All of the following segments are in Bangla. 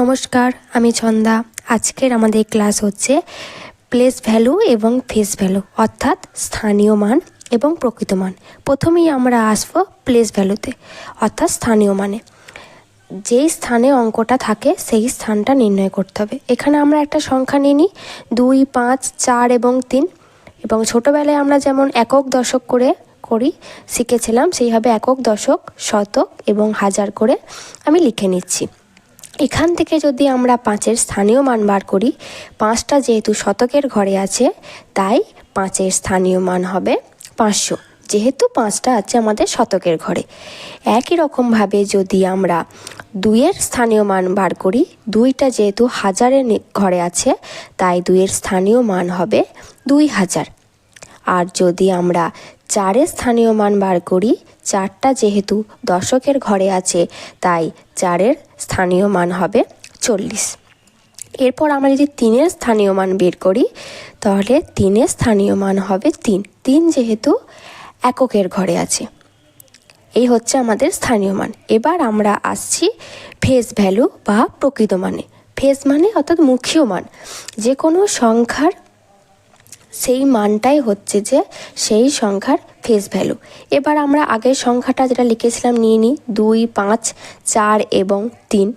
নমস্কার, আমি ছন্দা। আজকের আমাদের ক্লাস হচ্ছে প্লেস ভ্যালু এবং ফেস ভ্যালু অর্থাৎ স্থানীয় মান এবং প্রকৃত মান। প্রথমেই আমরা আসব প্লেস ভ্যালুতে অর্থাৎ স্থানীয় মানে। যেই স্থানে অঙ্কটা থাকে, সেই স্থানটা নির্ণয় করতে হবে। এখানে আমরা একটা সংখ্যা নিয়ে নিই, দুই, পাঁচ, চার এবং তিন। এবং ছোটোবেলায় আমরা যেমন একক দশক করে করি, শিখেছিলাম, সেইভাবে একক দশক, শতক এবং হাজার করে আমি লিখে নিচ্ছি। এখান থেকে যদি আমরা পাঁচের স্থানীয় মান বার করি, পাঁচটা যেহেতু শতকের ঘরে আছে, তাই পাঁচের স্থানীয় মান হবে পাঁচশো। যেহেতু পাঁচটা আছে আমাদের শতকের ঘরে। একই রকমভাবে যদি আমরা দুইয়ের স্থানীয় মান বার করি, দুইটা যেহেতু হাজারের ঘরে আছে, তাই দুইয়ের স্থানীয় মান হবে দুই হাজার। আর যদি আমরা চারের স্থানীয় মান বার করি, চারটা যেহেতু দশকের ঘরে আছে, তাই চারের স্থানীয় মান হবে চল্লিশ। এরপর আমরা যদি তিনের স্থানীয় মান বের করি, তাহলে তিনের স্থানীয় মান হবে তিন। তিন যেহেতু এককের ঘরে আছে, এই হচ্ছে আমাদের স্থানীয় মান। এবার আমরা আসছি ফেস ভ্যালু বা প্রকৃত মানে। ফেস মানে অর্থাৎ মুখীয় মান। যে কোনো সংখ্যার সেই মানটাই হচ্ছে যে সেই সংখ্যার ফেস ভ্যালু এবার আমরা আগের সংখ্যাটা যেটা লিখেছিলাম নিয়ে নিই, দুই, পাঁচ, চার এবং তিন।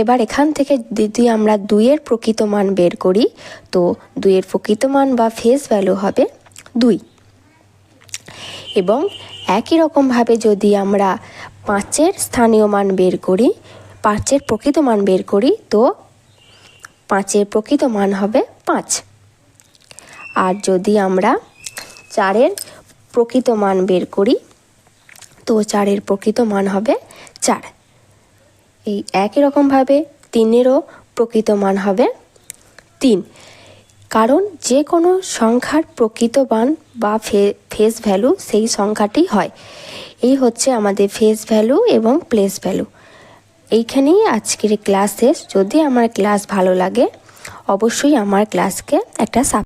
এবার এখান থেকে যদি আমরা দুইয়ের প্রকৃত মান বের করি, তো দুইয়ের প্রকৃত মান বা ফেস ভ্যালু হবে দুই। এবং একই রকমভাবে যদি আমরা পাঁচের স্থানীয় মান বের করি, পাঁচের প্রকৃত মান বের করি, তো পাঁচের প্রকৃত মান হবে পাঁচ। আর যদি আমরা চারের প্রকৃত মান বের করি, তো চারের প্রকৃত মান হবে চার। এই একই রকমভাবে তিনেরও প্রকৃত মান হবে তিন। কারণ যে কোনো সংখ্যার প্রকৃত মান বা ফেস ভ্যালু সেই সংখ্যাটি হয়। এই হচ্ছে আমাদের ফেস ভ্যালু এবং প্লেস ভ্যালু এইখানেই আজকের ক্লাস শেষ। যদি আমার ক্লাস ভালো লাগে, অবশ্যই আমার ক্লাসকে একটা সাব